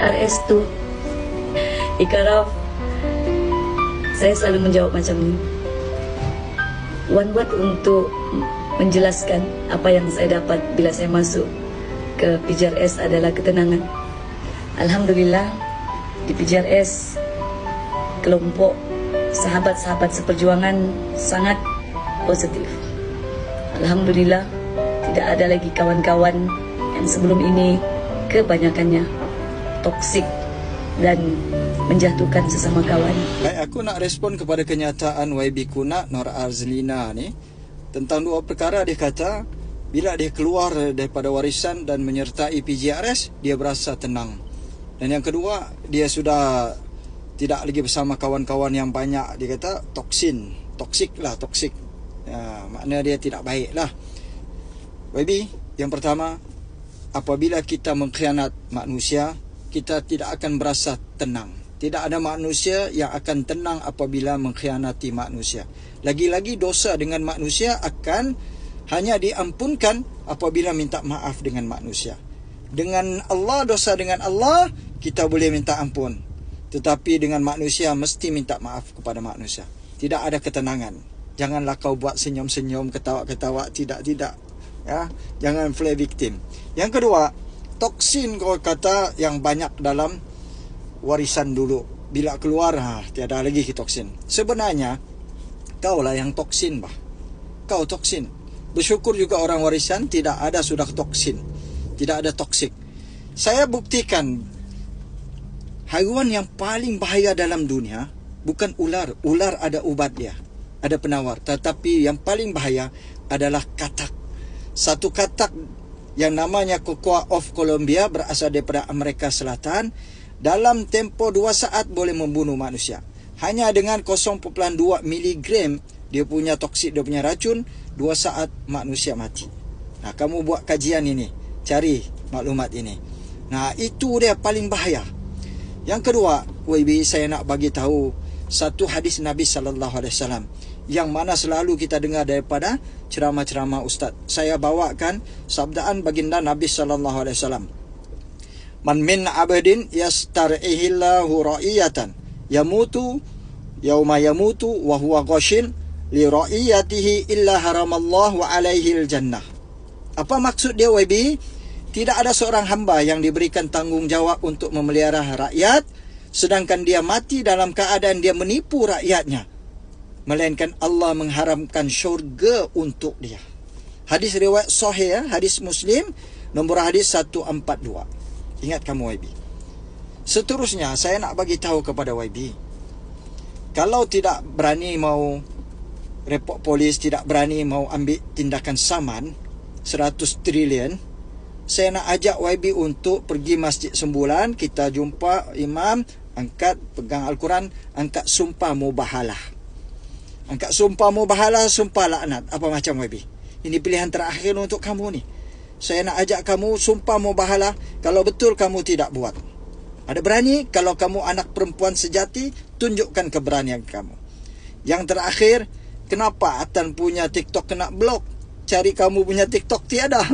PJRS tu Ikaraf Saya selalu menjawab macam ni One word untuk menjelaskan apa yang saya dapat bila saya masuk ke PJRS adalah ketenangan. Alhamdulillah di PJRS kelompok sahabat-sahabat seperjuangan sangat positif. Alhamdulillah tidak ada lagi kawan-kawan yang sebelum ini kebanyakannya toksik dan menjatuhkan sesama kawan. Baik, aku nak respon kepada kenyataan YB Kuna Nor Arzlina ni tentang dua perkara dia kata bila dia keluar daripada warisan dan menyertai PGRS dia berasa tenang. Dan yang kedua dia sudah tidak lagi bersama kawan-kawan yang banyak dia kata toksin, toksik lah toksik. Ya, makna dia tidak baik lah. YB yang pertama apabila kita mengkhianat manusia kita tidak akan berasa tenang. Tidak ada manusia yang akan tenang apabila mengkhianati manusia. Lagi-lagi dosa dengan manusia akan hanya diampunkan apabila minta maaf dengan manusia. Dengan Allah, dosa dengan Allah, kita boleh minta ampun. Tetapi dengan manusia, mesti minta maaf kepada manusia. Tidak ada ketenangan. Janganlah kau buat senyum-senyum, ketawa-ketawa. Tidak, tidak. Ya, Jangan play victim. Yang kedua, toksin kau kata yang banyak dalam warisan dulu. Bila keluar, ha, tiada lagi toksin. Sebenarnya, kau lah yang toksin, bah. Kau toksin. Bersyukur juga orang warisan tidak ada sudah toksin. Tidak ada toksik. Saya buktikan haiwan yang paling bahaya dalam dunia bukan ular. Ular ada ubat dia. Ada penawar. Tetapi yang paling bahaya adalah katak. Satu katak yang namanya Cocoa of Colombia berasal daripada Amerika Selatan dalam tempo 2 saat boleh membunuh manusia. Hanya dengan 0.2 mg dia punya toksik, dia punya racun, 2 saat manusia mati. Nah, kamu buat kajian ini, cari maklumat ini. Nah, itu dia paling bahaya. Yang kedua, WB saya nak bagi tahu satu hadis Nabi sallallahu alaihi wasallam yang mana selalu kita dengar daripada ceramah-ceramah ustaz. Saya bawakan sabdaan baginda Nabi sallallahu alaihi wasallam. Man min abadin yastar'ihillahu ra'iyatan yamutu yauma yamutu wa huwa ghashin li ra'iyatihi illa haramallahu alaihi jannah. Apa maksud dia YB? Tidak ada seorang hamba yang diberikan tanggungjawab untuk memelihara rakyat sedangkan dia mati dalam keadaan dia menipu rakyatnya melainkan Allah mengharamkan syurga untuk dia. Hadis riwayat sahih, hadis Muslim, nombor hadis 142. Ingat kamu YB. Seterusnya saya nak bagi tahu kepada YB. Kalau tidak berani mau report polis, tidak berani mau ambil tindakan saman 100 trilion, saya nak ajak YB untuk pergi masjid sembulan, kita jumpa imam, angkat pegang Al-Quran, angkat sumpah mubahalah. Angkat sumpah mu bahala, sumpah laknat. Apa macam YB? Ini pilihan terakhir untuk kamu ni. Saya nak ajak kamu sumpah mu bahala kalau betul kamu tidak buat. Ada berani kalau kamu anak perempuan sejati, tunjukkan keberanian kamu. Yang terakhir, kenapa Atan punya TikTok kena blok? Cari kamu punya TikTok tiada.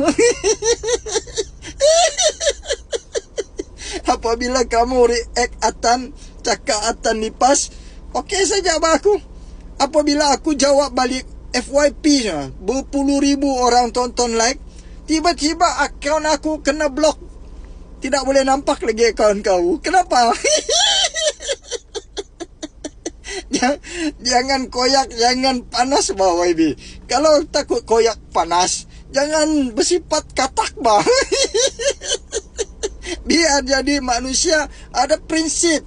Apabila kamu react Atan, cakap Atan lipas, okey saja bah aku. Apabila aku jawab balik FYP je, berpuluh ribu orang tonton like, tiba-tiba akaun aku kena blok. Tidak boleh nampak lagi akaun kau. Kenapa? jangan koyak, jangan panas bawah YB. Kalau takut koyak panas, jangan bersifat katak bah. Biar jadi manusia ada prinsip.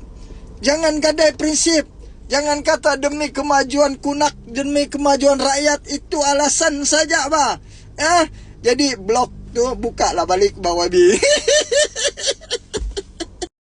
Jangan gadai prinsip. Jangan kata demi kemajuan kunak, demi kemajuan rakyat itu alasan saja, ba. Eh, jadi blok tu buka lah balik bawah bi.